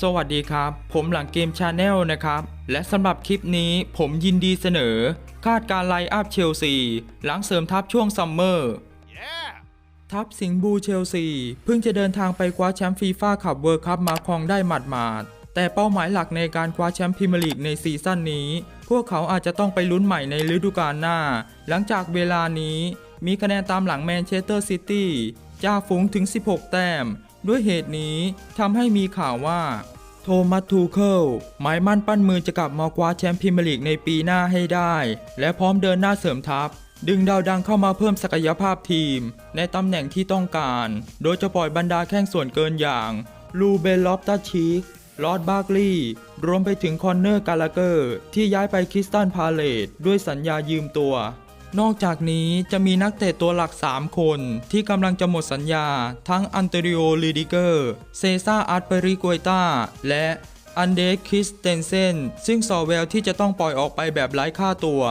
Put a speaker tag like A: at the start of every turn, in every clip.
A: สวัสดีครับ ผมหลังเกมชาแนลนะครับ และสำหรับคลิปนี้ผมยินดีเสนอ คาดการไลอัพเชลซี หลังเสริมทัพช่วงซัมเมอร์
B: Yeah!
A: ทัพสิงห์บูเชลซี เพิ่งจะเดินทางไปคว้าแชมป์ฟีฟ่าคัพเวิร์คัพมาครองได้หมาดๆแต่เป้าหมายหลักในการคว้าแชมป์พรีเมียร์ลีกในซีซั่นนี้ พวกเขาอาจจะต้องไปลุ้นใหม่ในฤดูกาลหน้า หลังจากเวลานี้มีคะแนนตามหลังแมนเชสเตอร์ซิตี้จ่าฝูงถึง 16 แต้ม ด้วยเหตุนี้ทำให้มีข่าวว่า โทมัสทูเคิลหมายมั่นปั้นมือจะกลับมาคว้าแชมป์พรีเมียร์ลีกในปีหน้าให้ได้ และพร้อมเดินหน้าเสริมทัพ ดึงดาวดังเข้ามาเพิ่มศักยภาพทีม ในตำแหน่งที่ต้องการ โดยจะปล่อยบรรดาแข้งส่วนเกินอย่างลูเบลลอฟตาชีกลอดบาร์กลีย์รวมไปถึงคอนเนอร์กาลาเกอร์ ที่ย้ายไปคริสตันพาเลตด้วยสัญญายืมตัว นอกจากนี้จะมีนักเตะตัวหลัก 3 คน ที่กำลังจะหมดสัญญา ทั้งอันเตริโอลิดิเกอร์เซซ่าอาร์ตเปริกวยตาและอันเดสคริสเตนเซนซึ่งสอแววที่จะต้องปล่อยออกไปแบบไร้ค่าตัว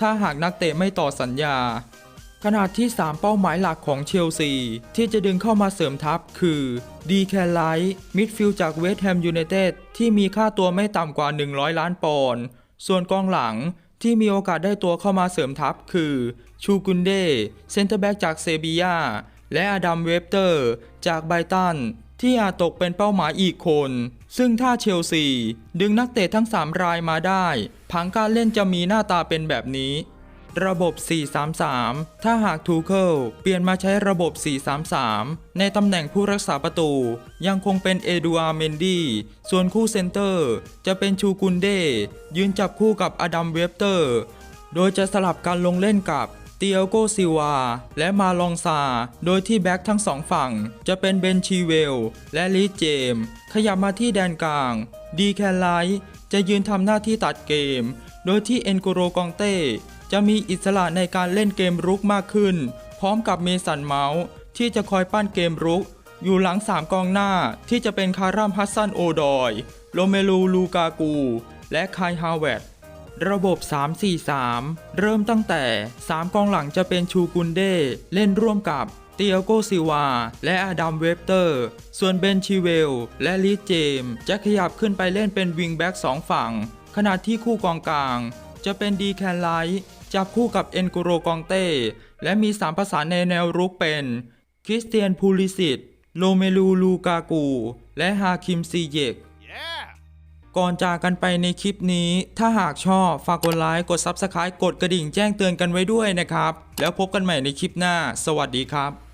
A: ถ้าหากนักเตะไม่ต่อสัญญา ขนาดที่ 3 เป้าหมายหลักของเชลซี ที่จะดึงเข้ามาเสริมทัพคือดีแคลไลท์มิดฟิลด์จากเวสต์แฮมยูไนเต็ดที่มีค่าตัวไม่ต่ำกว่า 100 ล้านปอนด์ส่วนกองหลัง ที่มีโอกาสได้ตัวเข้ามาเสริมทัพคือ ชูกุนเดเซนเตอร์แบ็กจากเซบียาและอดัมเวฟเตอร์ จากไบรตันที่อาจตกเป็นเป้าหมายอีกคน ซึ่งถ้าเชลซี ดึงนักเตะทั้ง 3 รายมาได้ผังการเล่นจะมีหน้าตาเป็นแบบนี้ ระบบ 433 ถ้าหากทูเคิลเปลี่ยนมาใช้ระบบ 433 ในตำแหน่งผู้รักษาประตู ยังคงเป็นเอดูอาร์เมนดีส่วนคู่เซนเตอร์ จะเป็นชูกุนเดยืนจับคู่กับอดัมเวฟเตอร์ โดยจะสลับกันลงเล่นกับเตียโกซิวา และมาลองซา โดยที่แบ็กทั้งสองฝั่ง จะเป็นเบนชีเวล และลีเจม ขยับมาที่แดนกลาง ดีแคลไลท์จะยืนทำหน้าที่ตัดเกม โดยที่เอ็นโกโรกองเต้ จะมีอิสระในการเล่นเกมรุกมากขึ้น พร้อมกับเมสันเมาส์ที่จะคอยปั้นเกมรุก อยู่หลัง 3 กองหน้าที่จะเป็นคารัมฮัสซันโอดอยโรเมลูลูกากู และคายฮาวเวตระบบ 3-4-3 เริ่มตั้งแต่ 3 กองหลังจะเป็นชูกุนเดเล่นร่วมกับเตียโกซิวา และอดัมเวฟเตอร์ ส่วนเบนชิเวล และลีดเจม จะขยับขึ้นไปเล่นเป็นวิงแบ็กสองฝั่ง ขณะที่คู่กองกลาง จะเป็นดีแคนไลท์ จับคู่กับเอ็นโกโรกองเต้ และมีสามประสานในแนวรุกเป็น คริสเตียนพูลิสิตโลเมลูลูกากู และฮาคิมซีเยก
B: Yeah!
A: ก่อนจากกันไปในคลิปนี้ ถ้าหากชอบฝากกดไลค์ กด Subscribe กดกระดิ่งแจ้งเตือนกันไว้ด้วยนะครับ แล้วพบกันใหม่ในคลิปหน้า สวัสดีครับ